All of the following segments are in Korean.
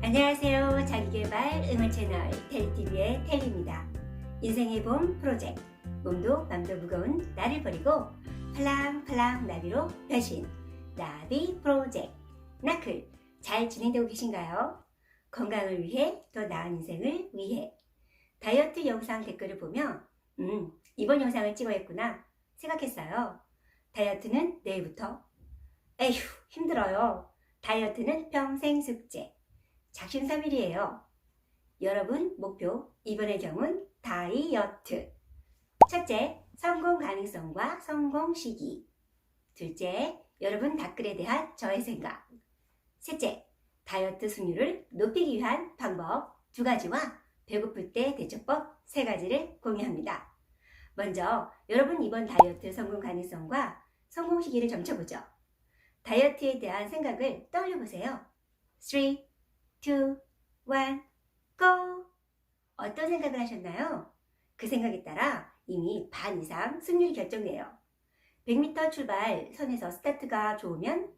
안녕하세요. 자기개발 응원 채널 텔TV의 텔입니다. 인생의 봄 프로젝트 몸도 맘도 무거운 나를 버리고 팔랑팔랑 나비로 변신 나비 프로젝트 나클 잘 진행되고 계신가요? 건강을 위해 더 나은 인생을 위해 다이어트 영상 댓글을 보며 음 이번 영상을 찍어야겠구나 생각했어요. 다이어트는 내일부터 에휴 힘들어요. 다이어트는 평생 숙제. 작심삼일이에요. 여러분 목표 이번의 경우는 다이어트. 첫째, 성공 가능성과 성공 시기. 둘째, 여러분 댓글에 대한 저의 생각. 셋째, 다이어트 승률을 높이기 위한 방법 두 가지와 배고플 때 대처법 세 가지를 공유합니다. 먼저 여러분 이번 다이어트 성공 가능성과 성공 시기를 점쳐보죠. 다이어트에 대한 생각을 떠올려 보세요. 3, 2, 1, go! 어떤 생각을 하셨나요? 그 생각에 따라 이미 반 이상 승률이 결정돼요. 100m 출발 선에서 스타트가 좋으면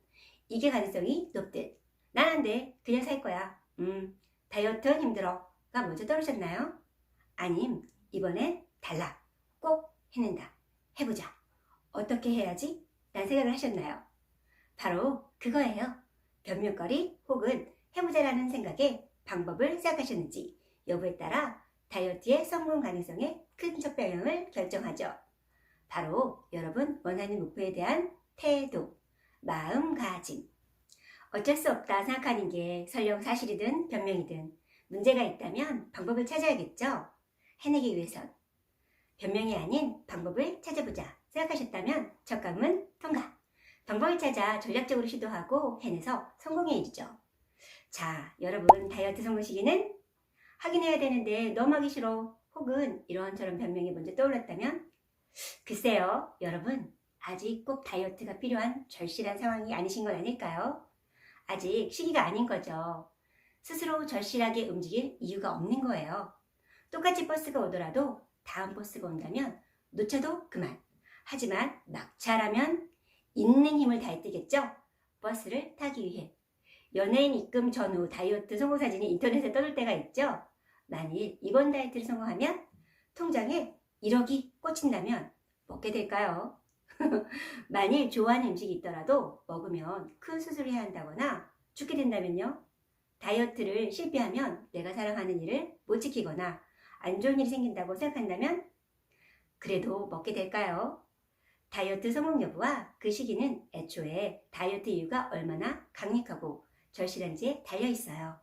이게 가능성이 높듯. 난 안 돼. 그냥 살 거야. 음, 다이어트는 힘들어. 가 먼저 떨어졌나요? 아님, 이번엔 달라. 꼭 해낸다. 해보자. 어떻게 해야지? 란 생각을 하셨나요? 바로 그거예요. 변명거리 혹은 해보자라는 생각에 방법을 시작하셨는지 여부에 따라 다이어트의 성공 가능성에 큰 첫방향을 결정하죠. 바로 여러분 원하는 목표에 대한 태도, 마음가짐. 어쩔 수 없다 생각하는 게 설령 사실이든 변명이든 문제가 있다면 방법을 찾아야겠죠. 해내기 위해선. 변명이 아닌 방법을 찾아보자 생각하셨다면 첫 강문 통과. 방법을 찾아 전략적으로 시도하고 해내서 성공해 이르죠. 자, 여러분 다이어트 성공 시기는 확인해야 되는데 너무 하기 싫어. 혹은 이런저런 변명이 먼저 떠올랐다면 글쎄요, 여러분 아직 꼭 다이어트가 필요한 절실한 상황이 아니신 건 아닐까요? 아직 시기가 아닌 거죠. 스스로 절실하게 움직일 이유가 없는 거예요. 똑같이 버스가 오더라도 다음 버스가 온다면 놓쳐도 그만. 하지만 막차라면 있는 힘을 다해 뜨겠죠? 버스를 타기 위해. 연예인 입금 전후 다이어트 성공 사진이 인터넷에 떠돌 때가 있죠? 만일 이번 다이어트를 성공하면 통장에 1억이 꽂힌다면 먹게 될까요? 만일 좋아하는 음식이 있더라도 먹으면 큰 수술을 해야 한다거나 죽게 된다면요? 다이어트를 실패하면 내가 사랑하는 일을 못 지키거나 안 좋은 일이 생긴다고 생각한다면 그래도 먹게 될까요? 다이어트 성공 여부와 그 시기는 애초에 다이어트 이유가 얼마나 강력하고 절실한지에 달려 있어요.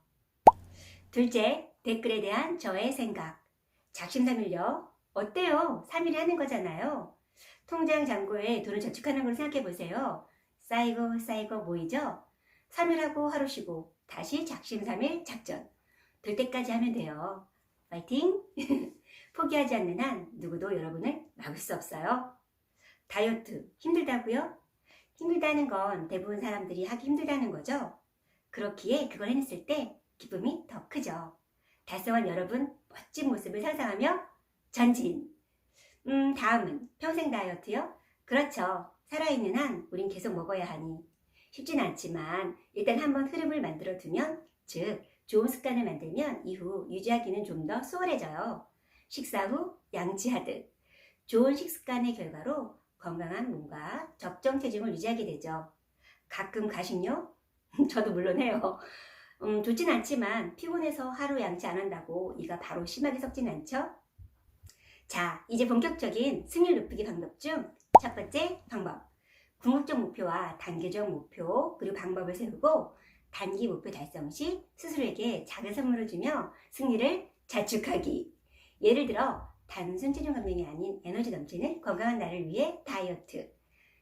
둘째, 댓글에 대한 저의 생각. 작심삼일요. 어때요? 3일에 하는 거잖아요. 통장 잔고에 돈을 저축하는 걸 생각해 보세요. 쌓이고 쌓이고 모이죠? 3일 하고 하루 쉬고 다시 작심삼일 작전. 될 때까지 하면 돼요. 파이팅! 포기하지 않는 한 누구도 여러분을 막을 수 없어요. 다이어트 힘들다고요? 힘들다는 건 대부분 사람들이 하기 힘들다는 거죠. 그렇기에 그걸 해냈을 때 기쁨이 더 크죠. 달성한 여러분 멋진 모습을 상상하며 전진. 음, 다음은 평생 다이어트요? 그렇죠. 살아있는 한 우린 계속 먹어야 하니. 쉽진 않지만 일단 한번 흐름을 만들어 두면, 즉, 좋은 습관을 만들면 이후 유지하기는 좀 더 수월해져요. 식사 후 양치하듯. 좋은 식습관의 결과로 건강한 몸과 적정 체중을 유지하게 되죠. 가끔 가식요? 저도 물론 해요. 음, 좋진 않지만 피곤해서 하루 양치 안 한다고 이가 바로 심하게 썩진 않죠? 자, 이제 본격적인 승률 높이기 방법 중 첫 번째 방법. 궁극적 목표와 단계적 목표 그리고 방법을 세우고 단기 목표 달성 시 스스로에게 작은 선물을 주며 승리를 자축하기. 예를 들어 단순 체중 감량이 아닌 에너지 넘치는 건강한 나를 위해 다이어트.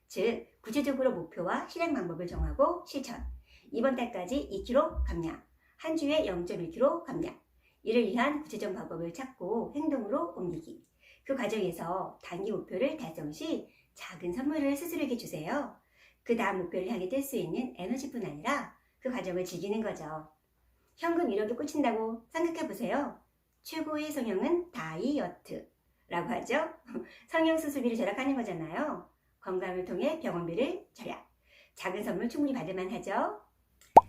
즉 구체적으로 목표와 실행 방법을 정하고 실천. 이번 달까지 2kg 감량, 한 주에 0.1kg 감량. 이를 위한 구체적 방법을 찾고 행동으로 옮기기. 그 과정에서 단기 목표를 달성 시 작은 선물을 스스로에게 주세요. 그 다음 목표를 향해 뗄수 있는 에너지뿐 아니라 그 과정을 즐기는 거죠. 현금 1억이 꽂힌다고 생각해 보세요. 최고의 성형은 다이어트라고 하죠. 성형 수술비를 절약하는 거잖아요. 건강을 통해 병원비를 절약. 작은 선물 충분히 받을만 하죠.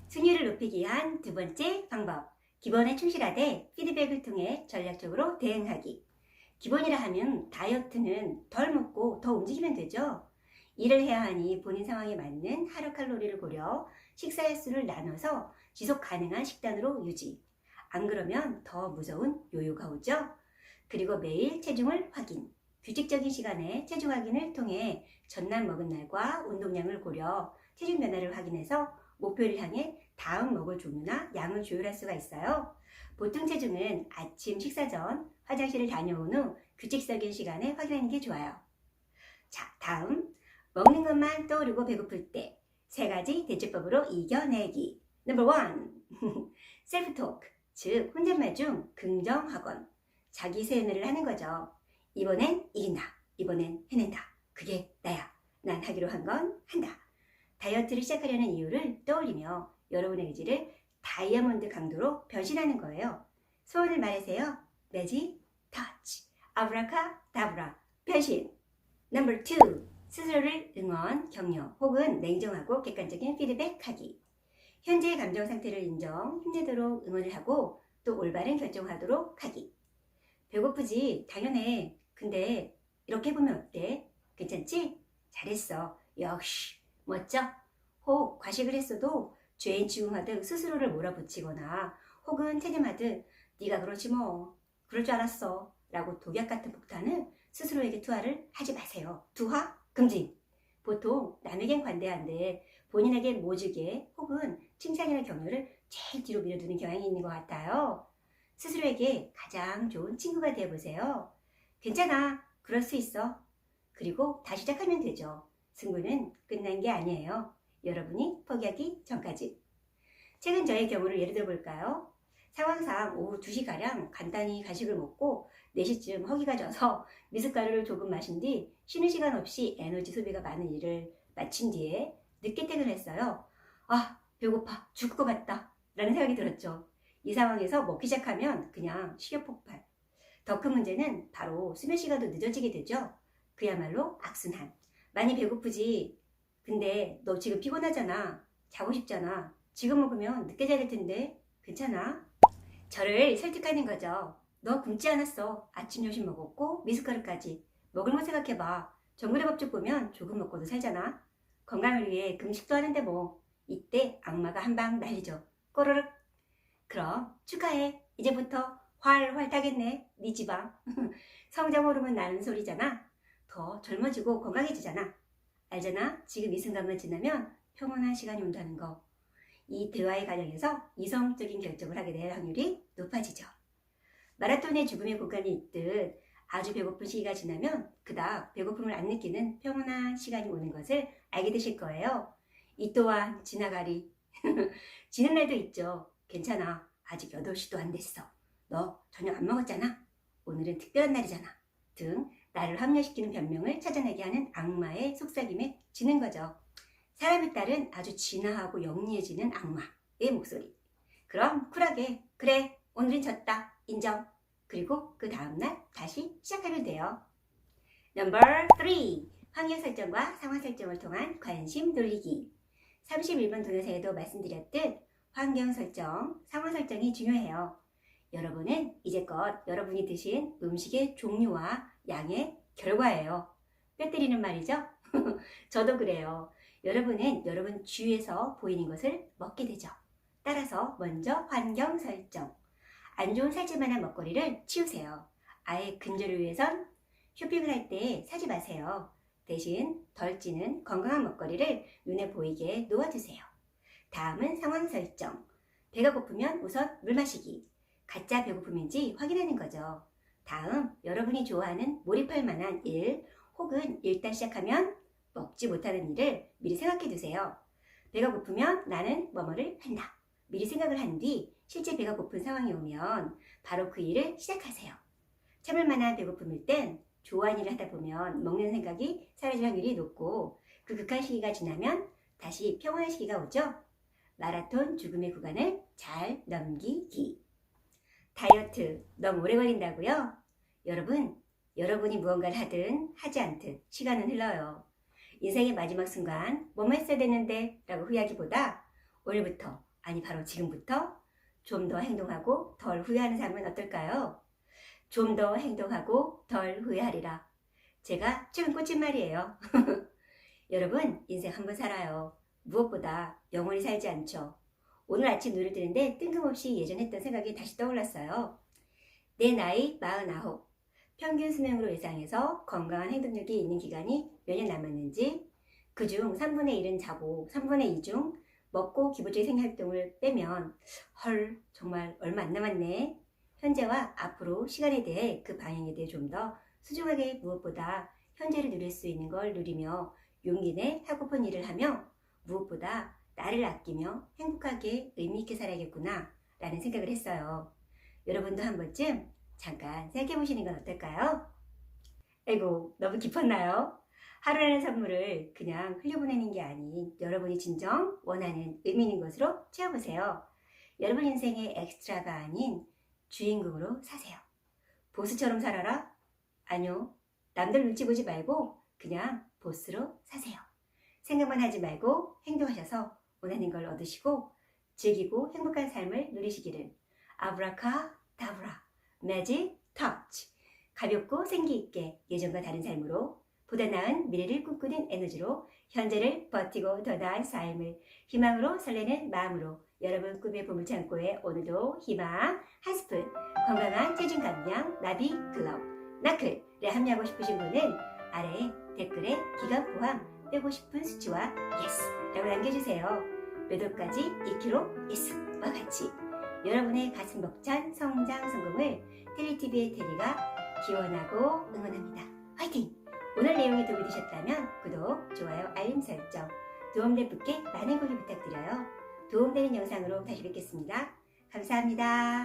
승률을 높이기 위한 두 번째 방법. 기본에 충실하되 피드백을 통해 전략적으로 대응하기. 기본이라 하면 다이어트는 덜 먹고 더 움직이면 되죠. 일을 해야 하니 본인 상황에 맞는 하루 칼로리를 고려 식사 횟수를 나눠서 지속 가능한 식단으로 유지. 안 그러면 더 무서운 요요가 오죠. 그리고 매일 체중을 확인. 규칙적인 시간에 체중 확인을 통해 전날 먹은 날과 운동량을 고려 체중 변화를 확인해서 목표를 향해 다음 먹을 종류나 양을 조율할 수가 있어요. 보통 체중은 아침 식사 전 화장실을 다녀온 후 규칙적인 시간에 확인하는 게 좋아요. 자, 다음 먹는 것만 떠오르고 배고플 때 세 가지 대처법으로 이겨내기. 넘버 원 셀프 토크, 즉 혼잣말 중 긍정 학원, 자기 세뇌를 하는 거죠. 이번엔 이긴다. 이번엔 해낸다. 그게 나야. 난 하기로 한 건 한다. 다이어트를 시작하려는 이유를 떠올리며 여러분의 의지를 다이아몬드 강도로 변신하는 거예요. 소원을 말하세요. 매직, 터치, 아브라카, 다브라, 변신. 넘버 2. 스스로를 응원, 격려 혹은 냉정하고 객관적인 피드백하기. 현재의 감정 상태를 인정, 힘내도록 응원을 하고 또 올바른 결정하도록 하기. 배고프지? 당연해. 근데 이렇게 해보면 어때? 괜찮지? 잘했어. 역시 멋져. 혹 과식을 했어도 죄인 취급하듯 스스로를 몰아붙이거나 혹은 체념하듯 네가 그렇지 뭐 그럴 줄 알았어 라고 독약 같은 폭탄을 스스로에게 투하를 하지 마세요. 투하 금지. 보통 남에겐 관대한데 본인에게 모지게 혹은 칭찬이나 격려를 제일 뒤로 밀어두는 경향이 있는 것 같아요. 스스로에게 가장 좋은 친구가 되어보세요. 괜찮아. 그럴 수 있어. 그리고 다시 시작하면 되죠. 승부는 끝난 게 아니에요. 여러분이 포기하기 전까지. 최근 저의 경우를 예를 들어 볼까요? 상황상 오후 2시가량 간단히 간식을 먹고 4시쯤 허기가 져서 미숫가루를 조금 마신 뒤 쉬는 시간 없이 에너지 소비가 많은 일을 마친 뒤에 늦게 퇴근했어요. 아, 배고파. 죽을 것 같다. 라는 생각이 들었죠. 이 상황에서 먹기 시작하면 그냥 식욕 폭발. 더 큰 문제는 바로 수면 시간도 늦어지게 되죠. 그야말로 악순환. 많이 배고프지. 근데 너 지금 피곤하잖아. 자고 싶잖아. 지금 먹으면 늦게 자야 될 텐데. 괜찮아? 저를 설득하는 거죠. 너 굶지 않았어. 아침 점심 먹었고 미숫가루까지. 먹을 거 생각해봐. 정글의 법칙 보면 조금 먹고도 살잖아. 건강을 위해 금식도 하는데 뭐. 이때 악마가 한 방 날리죠. 꼬르륵. 그럼 축하해. 이제부터 활활 타겠네. 네 지방. 성장 호르몬 나는 소리잖아. 더 젊어지고 건강해지잖아. 알잖아? 지금 이 순간만 지나면 평온한 시간이 온다는 거. 이 대화의 과정에서 이성적인 결정을 하게 될 확률이 높아지죠. 마라톤의 죽음의 구간이 있듯 아주 배고픈 시기가 지나면 그닥 배고픔을 안 느끼는 평온한 시간이 오는 것을 알게 되실 거예요. 이 또한 지나가리. 지는 날도 있죠. 괜찮아. 아직 8시도 안 됐어. 너 저녁 안 먹었잖아. 오늘은 특별한 날이잖아. 등 나를 합리화시키는 변명을 찾아내게 하는 악마의 속삭임에 지는 거죠. 사람에 따른 아주 진화하고 영리해지는 악마의 목소리. 그럼 쿨하게 그래 오늘은 졌다 인정. 그리고 그 다음날 다시 시작하면 돼요. 넘버 3 환경 설정과 상황 설정을 통한 관심 돌리기 31번 동영상에도 말씀드렸듯 환경 설정, 상황 설정이 중요해요. 여러분은 이제껏 여러분이 드신 음식의 종류와 양의 결과예요. 뼈 때리는 말이죠? 저도 그래요. 여러분은 여러분 주위에서 보이는 것을 먹게 되죠. 따라서 먼저 환경 설정. 안 좋은 살찔만한 먹거리를 치우세요. 아예 근절을 위해선 쇼핑을 할 때 사지 마세요. 대신 덜 찌는 건강한 먹거리를 눈에 보이게 놓아두세요. 다음은 상황 설정. 배가 고프면 우선 물 마시기. 가짜 배고픔인지 확인하는 거죠. 다음, 여러분이 좋아하는 몰입할 만한 일 혹은 일단 시작하면 먹지 못하는 일을 미리 생각해 두세요. 배가 고프면 나는 뭐뭐를 한다. 미리 생각을 한 뒤 실제 배가 고픈 상황이 오면 바로 그 일을 시작하세요. 참을 만한 배고픔일 땐 좋아하는 일을 하다 보면 먹는 생각이 사라질 확률이 높고 그 극한 시기가 지나면 다시 평온한 시기가 오죠. 마라톤 죽음의 구간을 잘 넘기기. 다이어트 너무 오래 걸린다고요? 여러분, 여러분이 무언가를 하든 하지 않든 시간은 흘러요. 인생의 마지막 순간 뭐뭐 했어야 되는데 라고 후회하기보다 오늘부터 아니 바로 지금부터 좀 더 행동하고 덜 후회하는 삶은 어떨까요? 좀 더 행동하고 덜 후회하리라. 제가 최근 꽂힌 말이에요. 여러분, 인생 한 번 살아요. 무엇보다 영원히 살지 않죠. 오늘 아침 눈을 뜨는데 뜬금없이 예전 했던 생각이 다시 떠올랐어요. 내 나이 49. 평균 수명으로 예상해서 건강한 행동력이 있는 기간이 몇 년 남았는지, 그 중 3분의 1은 자고 3분의 2 중 먹고 기본적인 생활활동을 빼면 헐 정말 얼마 안 남았네. 현재와 앞으로 시간에 대해 그 방향에 대해 좀더 소중하게 무엇보다 현재를 누릴 수 있는 걸 누리며 용기 내 하고픈 일을 하며 무엇보다 나를 아끼며 행복하게 의미있게 살아야겠구나 라는 생각을 했어요. 여러분도 한 번쯤 잠깐 생각해 보시는 건 어떨까요? 에고 너무 깊었나요? 하루라는 선물을 그냥 흘려보내는 게 아닌 여러분이 진정 원하는 의미 있는 것으로 채워보세요. 여러분 인생의 엑스트라가 아닌 주인공으로 사세요. 보스처럼 살아라? 아니요. 남들 눈치 보지 말고 그냥 보스로 사세요. 생각만 하지 말고 행동하셔서 원하는 걸 얻으시고 즐기고 행복한 삶을 누리시기를. 아브라카 다브라. 매직 터치 가볍고 생기 있게 예전과 다른 삶으로 보다 나은 미래를 꿈꾸는 에너지로 현재를 버티고 더 나은 삶을 희망으로 설레는 마음으로 여러분 꿈의 보물창고에 오늘도 희망 한 스푼 건강한 체중 감량 나비 글럽 나클에 합류하고 싶으신 분은 아래 댓글에 기간 포함 빼고 싶은 수치와 예스 라고 남겨주세요. 몇 월까지 2kg 예스와 같이 여러분의 가슴 벅찬 성장 성공을 텔리TV의 테리가 기원하고 응원합니다. 화이팅! 오늘 내용이 도움이 되셨다면 구독, 좋아요, 알림 설정, 도움될 분께 많은 고기 부탁드려요. 도움되는 영상으로 다시 뵙겠습니다. 감사합니다.